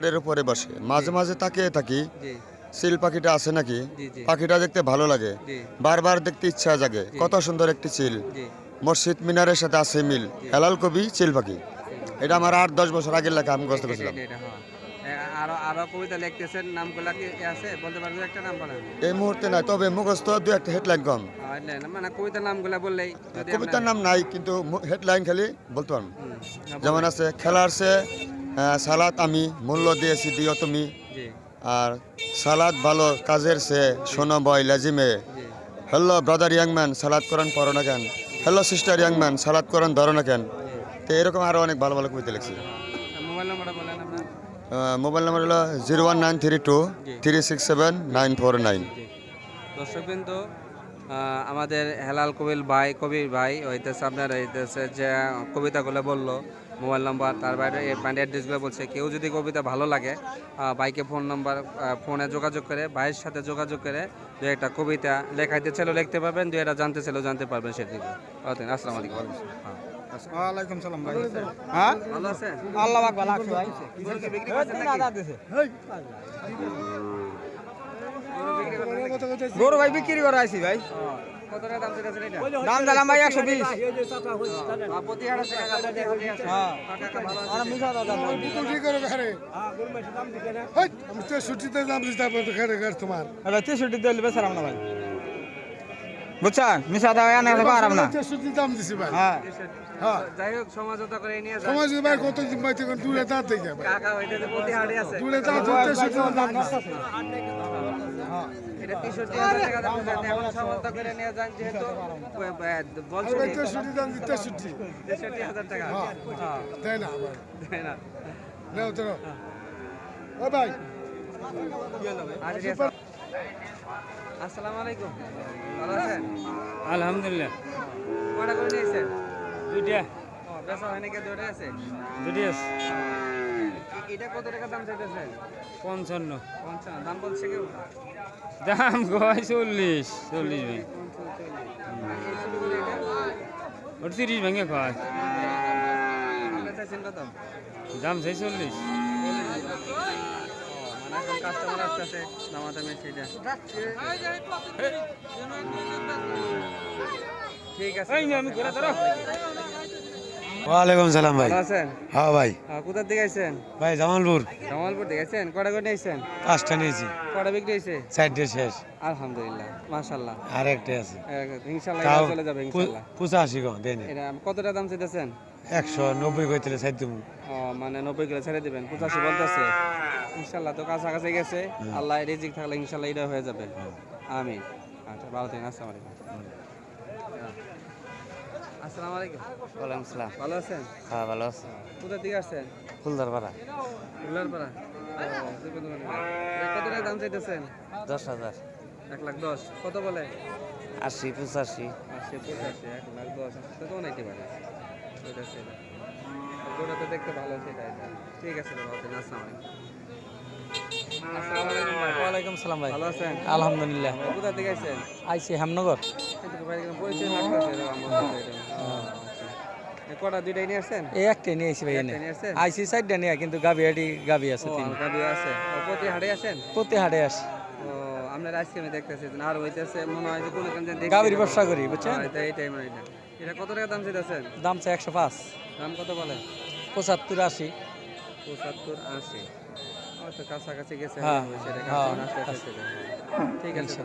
এর উপরে বসে। মাঝে মাঝে তাকিয়ে থাকি সিল পাখিটা আছে নাকি? পাখিটা দেখতে ভালো লাগে। বারবার দেখতে ইচ্ছা জাগে। কত সুন্দর একটি চিল মসজিদ মিনারের সাথে আছে মিল। হেলাল কবি চিল পাখি। এটা আমার আট দশ বছর আগের লেখা আমি করেছিলাম। হ্যাঁ। এ, আরও আরও কবিতা লিখতেছেন নামগুলা কি আছে? বলতে পারবেন একটা নাম বলেন। এই মুহূর্তে নাই তবে মুখস্থ দু একটা হেডলাইন কম। মানে কবিতার নামগুলা বললেই যদি কবিতার নাম নাই কিন্তু হেডলাইন খালি বলতে পারব। যেমন আছে খেলার সে সালাত আমি মূল্য দিয়েছি দিও তুমি। আর সালাদ ভালো কাজের সে শোনো বয় লাজিমে। হ্যালো ব্রাদার ইয়াংম্যান সালাদ করেন পড়ো না কেন? হ্যালো সিস্টার ইয়াংম্যান সালাদ করেন ধরো না কেন? তো এরকম আরও অনেক ভালো ভালো কবিতা লিখছি। মোবাইল বলেন নাম্বার হলো zero one nine three two three six seven nine four nine আমাদের হেলাল কবির ভাই কবির ভাই হইতেছে আপনার হইতেছে যে কবিতাগুলো বলল মোবাইল নাম্বার তার বাইরে ব্যান্ড অ্যাড্রেসগুলো বলছে। কেউ যদি কবিতা ভালো লাগে ভাইকে ফোন নাম্বার ফোনে যোগাযোগ করে ভাইয়ের সাথে যোগাযোগ করে দু একটা কবিতা লেখাইতে চাইলেও লিখতে পারবেন দু একটা জানতে চাইলেও জানতে পারবেন সেদিকে। আসসালামু আলাইকুম। হ্যাঁ, আসসালাম। ওয়ালাইকুম সালাম ভাই। হ্যাঁ? ভালো আছেন? আল্লাহ ভালো ভাই। বিক্রি নাকি? গরু ভাই বিক্রি করে আইছি ভাই দাম চাইতেছেন এটা? দাম দিলাম ভাই একশো বিশ আহ, প্রতি হাটে টাকা কাটা দিয়ে হাটে আছে। হ্যাঁ। কাকা ভালো আছে? আর মিশা দাদা আমি তো ছুটিতে দাম তোমার ভাই তেষট্টি না ভাই বুঝছেন মিশা দাদা এনে তো পারাম না ছুটি দাম দিছি ভাই হ্যাঁ হ্যাঁ যাই হোক সমঝোতা করে নিয়ে যান সমাজ ভাই কত দিন দূরে দাঁত থেকে কাকা হইতেছে প্রতি হাটে আছে দূরে দাঁত দাম দিছি এটা তেষট্টি হাজার টাকা দাম দিচ্ছে। এখন সমঝোতা করে নিয়ে যান যেহেতু বলছো ভাই দাম দিতে তেষট্টি হাজার টাকা। হ্যাঁ। হ্যাঁ, দেয় না ভাই না? নেও তো ও ভাই। ঠিক আছে। আসসালামু আলাইকুম। ভালো আছেন? আলহামদুলিল্লাহ। কটা করে নিয়েছেন? দুইটা। ও বেচা হয় নাকি দুটো আছে? এ- এটা কত টাকা দাম চাইতেছেন? পঞ্চান্ন। পঞ্চান্ন। দাম বলছে কেউ? দাম কয়? চল্লিশ। চল্লিশ ভাই? ওটা তিরিশ ভেঙে কত? দাম চাই চল্লিশ। মানে কাস্টমার দামাদামি সেটা। ঠিক আছে আমি ঘুরে ধরো। ওয়ালাইকুম সালাম ভাই। আছেন? হ্যাঁ ভাই। হ্যাঁ, কোথার দিকে আইছেন? ভাই জামালপুর। জামালপুর দিকে আইছেন? কটা করে নিয়েছেন পাঁচটা নিয়েছি কটা বিক্রি হয়েছে চারটে শেষ। আলহামদুলিল্লাহ মাশাল্লাহ আর একটা আছে ইনশাল্লাহ চলে যাবে ইনশাল্লাহ পঁচাশি গো দেন। এটা কতটা দাম চাইতেছেন? একশো নব্বই কইতে তুমি ও মানে নব্বই কিলো ছেড়ে দিবেন পঁচাশি বলতেছে। ইনশাল্লাহ তো কাছাকাছি গেছে। আল্লাহ রিজিক থাকলে ইনশাল্লাহ এটা হয়ে যাবে। আমি আচ্ছা ভালো থাকেন আসসালামু আলাইকুম। আসসালামু আলাইকুম। ওয়ালাইকুম সালাম। ভালো আছেন? হ্যাঁ ভালো আছে। কোথা থেকে আসছেন? ফুলদার পাড়া উল্লারপাড়া ও, দুপুর দুপুর। এটা কত টাকা দাম চাইতেছেন? দশ হাজার। এক লাখ দশ। কত বলে? আশি পঁচাশি। আশি পঁচাশি এক লাখ দশ। তো তো নাইতে পারে ওইটা সেটা ওটা তো দেখতে ভালো সেটা ঠিক আছে আছেন আসসালামু আলাইকুম। আসসালামু ওয়ালাইকুম সালাম ভাই। ভালো আছেন? আলহামদুলিল্লাহ। কোথা থেকে হেমনগর। এই আচ্ছা। এই কটা দুইটাই নিয়ে আসছেন? এই একটাই ভাই এনে। কিন্তু গাবি হাটি গাবি আছে তিন গাবি আছে। প্রতি হাটে আসেন? প্রতি হাটে আসি। ও আজকে আমি দেখতেছি আর হইতেছে মনে হয় যে কোনো কেন গাবির ব্যবসা করি বুঝছেন? এটা এইটাই মানে এটা। এটা কত টাকা দাম চাইতেছেন? দাম চাই একশো পাঁচ। দাম কত বলে? পঁচাত্তর আশি। পঁচাত্তর আশি। হয়তো কাছাকাছি গেছে হ্যাঁ, সেটা হ্যাঁ, কাছাকাছি আসতে আসতে ঠিক আছে